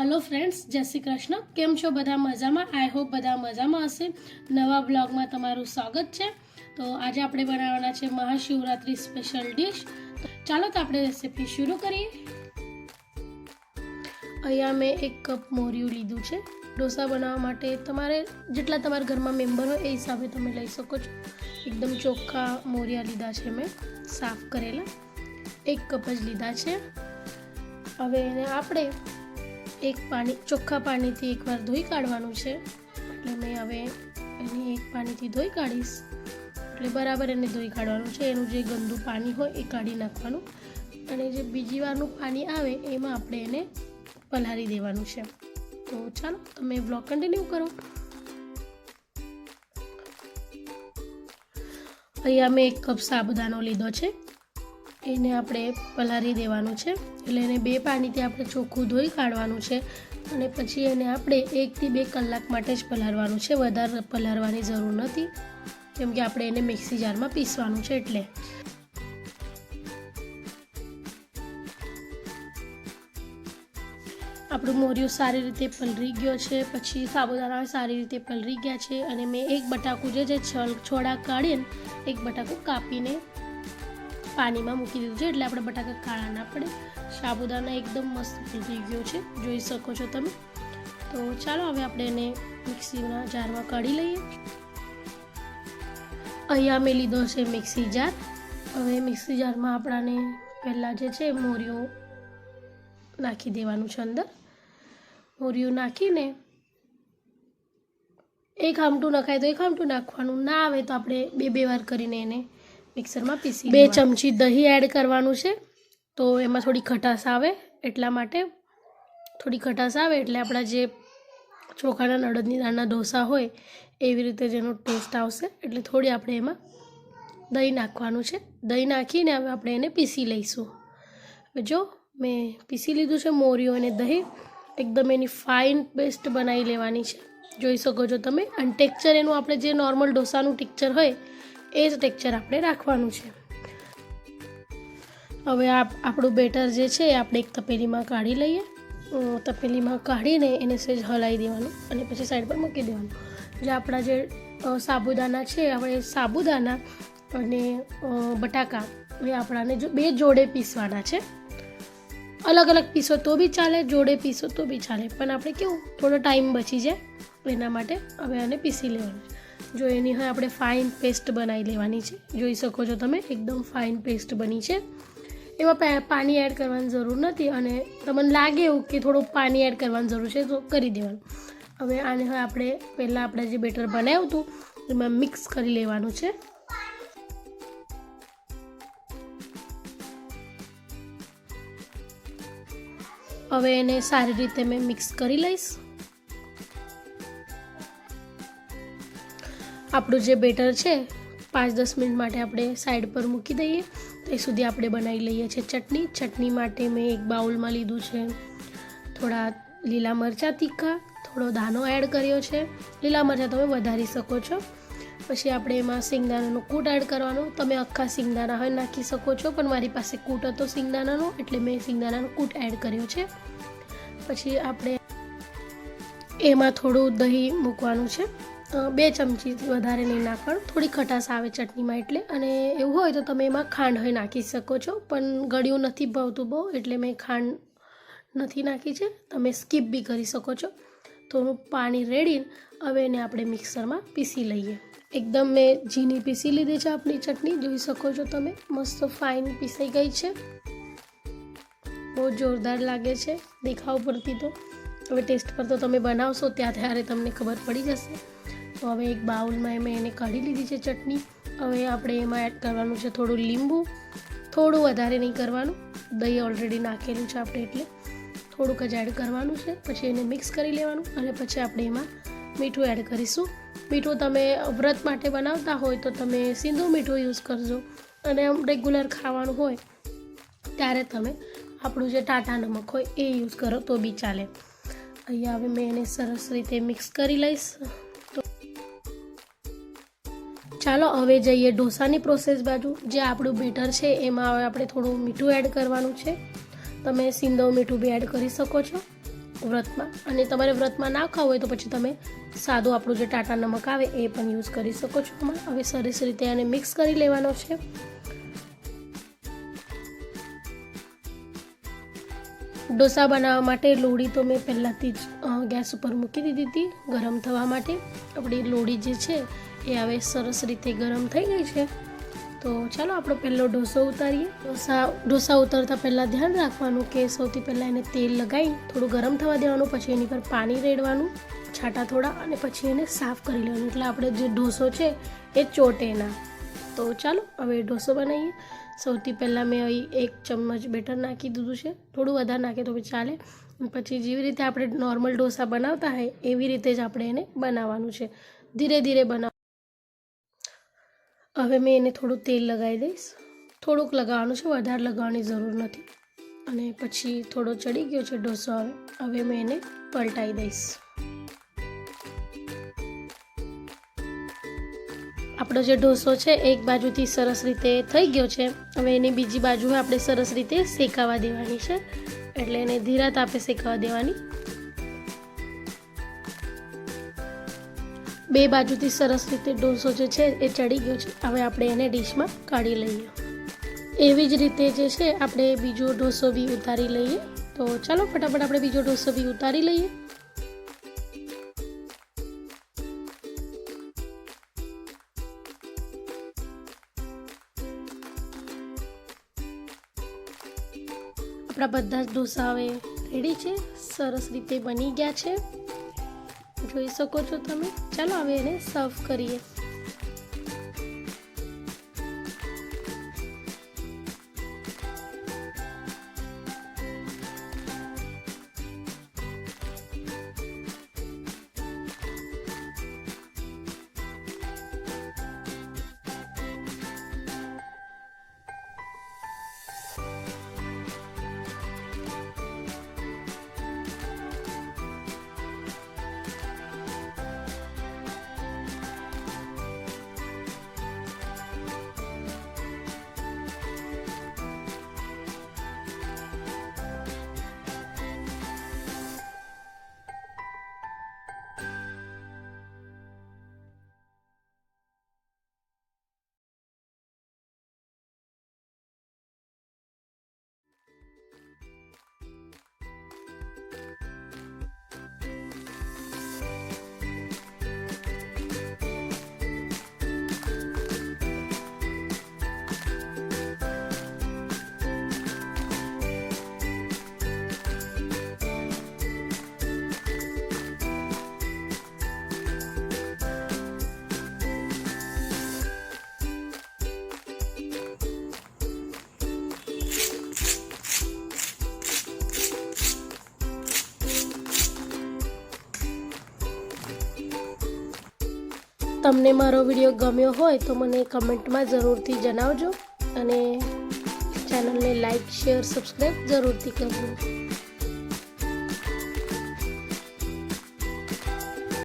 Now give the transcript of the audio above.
Hello friends જય શ્રી કૃષ્ણ. કેમ છો બધા મજામાં? આઈ હોપ બધા મજામાં હશે. નવા બ્લોગમાં તમારું સ્વાગત છે. તો આજે આપણે બનાવવાના છે મહાશિવરાત્રિ સ્પેશિયલ ડિશ ચાલો તો આપણે રેસીપી શરૂ કરીએ. અહીંયા મેં એક કપ મોરિયું લીધું છે. ઢોસા બનાવવા માટે તમારે જેટલા તમારા ઘરમાં મેમ્બર હોય એ હિસાબે તમે લઈ શકો છો. એકદમ ચોખ્ખા મોરિયા લીધા છે મેં, સાફ કરેલા. એક કપ જ લીધા છે. હવે એને આપણે એક પાણી, ચોખ્ખા પાણીથી એકવાર ધોઈ કાઢવાનું છે. એટલે મેં હવે એને એક પાણીથી ધોઈ કાઢીશ. એટલે બરાબર એને ધોઈ કાઢવાનું છે. એનું જે ગંદુ પાણી હોય એ કાઢી નાખવાનું. અને જે બીજી વારનું પાણી આવે એમાં આપણે એને પલાળી દેવાનું છે. તો ચાલો, તમે બ્લોગ કન્ટિન્યુ કરો. અહીંયા મેં એક કપ સાબુદાનો લીધો છે. એને આપણે પલાળી દેવાનું છે. એટલે એને બે પાણીથી આપણે ચોખ્ખું ધોઈ કાઢવાનું છે અને પછી એને આપણે એકથી બે કલાક માટે જ પલાળવાનું છે. વધારે પલાળવાની જરૂર નથી. કેમ કે આપણે એને મિક્સી જારમાં પીસવાનું છે એટલે. આપણું મોરિયું સારી રીતે પલરી ગયો છે. પછી સાબુદાણા સારી રીતે પલરી ગયા છે અને મેં એક બટાકું જે છે છોડા કાઢીને એક બટાકું કાપીને પાણીમાં મૂકી દીધું છે એટલે આપણે બટાકા કાળા ના પડે. સાબુદાણા એકદમ મસ્ત પલળી ગયો છે. જોઈ શકો છો તમે. તો ચાલો હવે આપણે એને મિક્સીના જારમાં કાઢી લઈએ. અહીંયા મેં લીધો છે મિક્સી જાર. હવે મિક્સી જારમાં આપણાને પહેલાં જે છે મોરિયું નાખી દેવાનું છે અંદર. મોરિયું નાખીને એક આમટું નખાય તો એક આમટું નાખવાનું. ના આવે તો આપણે બે બે વાર કરીને એને મિક્સરમાં પીસી બે ચમચી દહીં એડ કરવાનું છે. તો એમાં થોડી ખટાશ આવે એટલા માટે થોડી ખટાશ આવે એટલે આપણા જે ચોખાના અડદની દાળના ઢોસા હોય એવી રીતે જેનો ટેસ્ટ આવશે. એટલે થોડી આપણે એમાં દહીં નાખવાનું છે. દહીં નાખીને હવે આપણે એને પીસી લઈશું. જો મેં પીસી લીધું છે મોરિયો અને દહીં એકદમ એની ફાઇન પેસ્ટ બનાવી લેવાની છે. જોઈ શકો છો તમે. અને ટેક્ચર એનું આપણે જે નોર્મલ ઢોસાનું ટેક્ચર હોય એ જ ટેક્ચર આપણે રાખવાનું છે. હવે આ આપણું બેટર જે છે એ આપણે એક તપેલીમાં કાઢી લઈએ. તપેલીમાં કાઢીને એને સહેજ હલાવી દેવાનું અને પછી સાઈડ પર મૂકી દેવાનું. જે આપણા જે સાબુદાના છે આપણે સાબુદાના અને બટાકા એ આપણાને જો, બે જોડે પીસવાના છે. અલગ અલગ પીસો તો બી ચાલે, જોડે પીસો તો બી ચાલે. પણ આપણે કેવું, થોડો ટાઈમ બચી જાય એના માટે હવે આને પીસી લેવાનું જો એની હવે આપણે ફાઇન પેસ્ટ બનાવી લેવાની છે. જોઈ શકો છો તમે, એકદમ ફાઇન પેસ્ટ બની છે. એમાં પાણી એડ કરવાની જરૂર નથી અને તમને લાગે એવું કે થોડું પાણી એડ કરવાની જરૂર છે, તો કરી દેવાનું. હવે આને હવે આપણે પહેલાં આપણે જે બેટર બનાવ્યું હતું, એમાં મિક્સ કરી લેવાનું છે. હવે એને સારી રીતે મેં મિક્સ કરી લઈશ. આપણું જે બેટર છે પાંચ દસ મિનિટ માટે આપણે સાઈડ પર મૂકી દઈએ. તે સુધી આપણે બનાવી લઈએ છીએ ચટણી. ચટણી માટે મેં એક બાઉલમાં લીધું છે થોડા લીલા મરચાં તીખા, થોડો દાનો એડ કર્યો છે. લીલા મરચાં તમે વધારી શકો છો. પછી આપણે એમાં સિંગદાણાનો કૂટ એડ કરવાનો. તમે આખા સિંગદાણા હોય નાખી શકો છો, પણ મારી પાસે કૂટ હતો સિંગદાણાનો એટલે મેં સિંગદાણાનો કૂટ એડ કર્યો છે. પછી આપણે એમાં થોડું દહીં મૂકવાનું છે. બે ચમચી વધારે નહીં નાખવાનું. થોડી ખટાશ આવે ચટણીમાં એટલે. અને એવું હોય તો તમે એમાં ખાંડ હોય નાખી શકો છો. પણ ગળ્યું નથી ભાવતું બહુ, એટલે મેં ખાંડ નથી નાખી છે. તમે સ્કીપ બી કરી શકો છો. થોડું પાણી રેડીને હવે એને આપણે મિક્સરમાં પીસી લઈએ. એકદમ મેં ઝીણી પીસી લીધી છે આપણી ચટણી. જોઈ શકો છો તમે. મસ્ત ફાઇન પીસાઈ ગઈ છે. બહુ જોરદાર લાગે છે. દેખાવ પરથી તો. હવે ટેસ્ટ પર તો તમે બનાવશો, ત્યાં ત્યારે તમને ખબર પડી જશે. તો હવે એક બાઉલમાં મેં એને કાઢી લીધી છે ચટણી. હવે આપણે એમાં એડ કરવાનું છે થોડું લીંબુ. થોડું વધારે નહીં કરવાનું. દહીં ઓલરેડી નાખેલું છે આપણે એટલે. થોડુંક જ એડ કરવાનું છે. પછી એને મિક્સ કરી લેવાનું અને પછી આપણે એમાં મીઠું એડ કરીશું. મીઠું તમે વ્રત માટે બનાવતા હોય તો તમે સીધું મીઠું યુઝ કરજો. અને આમ રેગ્યુલર ખાવાનું હોય ત્યારે તમે આપણું જે ટાટા નમક હોય એ યુઝ કરો તો બી ચાલે. અહીંયા હવે મેં એને સરસ રીતે મિક્સ કરી લઈશ. ચાલો હવે જઈએ ઢોસાની પ્રોસેસ બાજુ, જે આપણું બેટર છે, એમાં હવે આપણે થોડું મીઠું એડ કરવાનું છે. તમે સિંદો મીઠું બી એડ કરી શકો છો વ્રતમાં. અને તમારે વ્રતમાં ના ખાવું હોય તો પછી તમે સાદું આપણું જે ટાટા નમક આવે એ પણ યુઝ કરી શકો છો એમાં હવે સરસ રીતે આને મિક્સ કરી લેવાનો છે. ડોસા બનાવવા માટે લોડી તો મેં પહેલાંથી જ ગેસ ઉપર મૂકી દીધી હતી ગરમ થવા માટે. આપણી લોડી જે છે એ હવે સરસ રીતે ગરમ થઈ ગઈ છે. તો ચાલો આપણો પહેલો ઢોસો ઉતારીએ. ઢોસા ઢોસા ઉતારતા પહેલાં ધ્યાન રાખવાનું કે સૌથી પહેલાં એને તેલ લગાવી થોડું ગરમ થવા દેવાનું, પછી એની પર પાણી રેડવાનું, છાંટા થોડા અને પછી એને સાફ કરી લેવાનું. એટલે આપણે જે ઢોસો છે એ ચોટે ના તો ચાલો હવે ઢોસો બનાવીએ. સૌથી પહેલાં મેં અહીં એક ચમચ બેટર નાખી દીધું છે. થોડું વધારે નાખે તો ચાલે. પછી જેવી રીતે આપણે નોર્મલ ઢોસા બનાવતા હોય એવી રીતે જ આપણે એને બનાવવાનું છે. ધીરે ધીરે બનાવ હવે મેં એને થોડું તેલ લગાવી દઈશ. થોડુંક લગાવવાનું છે, વધારે લગાવવાની જરૂર નથી. અને પછી થોડો ચડી ગયો છે ઢોસો હવે. હવે મેં એને પલટાઈ દઈશ. આપણો જે ઢોસો છે, એક બાજુથી સરસ રીતે થઈ ગયો છે. હવે એની બીજી બાજુ આપણે સરસ રીતે શેકાવા દેવાની છે. એટલે એને ધીરા તાપે શેકાવા દેવાની. બે બાજુથી સરસ રીતે ઢોસો જે છે એ ચડી ગયો છે. હવે આપણે એને ડીશમાં કાઢી લઈએ. એવી જ રીતે જે છે, આપણે બીજો ઢોસો બી ઉતારી લઈએ. તો ચાલો ફટાફટ આપણે બીજો ઢોસો બી ઉતારી લઈએ. આપણા બધા જ ઢોસા હવે રેડી છે. સરસ રીતે બની ગયા છે. જોઈ શકો છો તમે. ચાલો હવે એને સર્વ કરીએ. તમને મારો વીડિયો ગમ્યો હોય તો મને કમેન્ટમાં જરૂરથી જણાવજો અને ચેનલને લાઈક, શેર, સબસ્ક્રાઈબ જરૂરથી કરજો.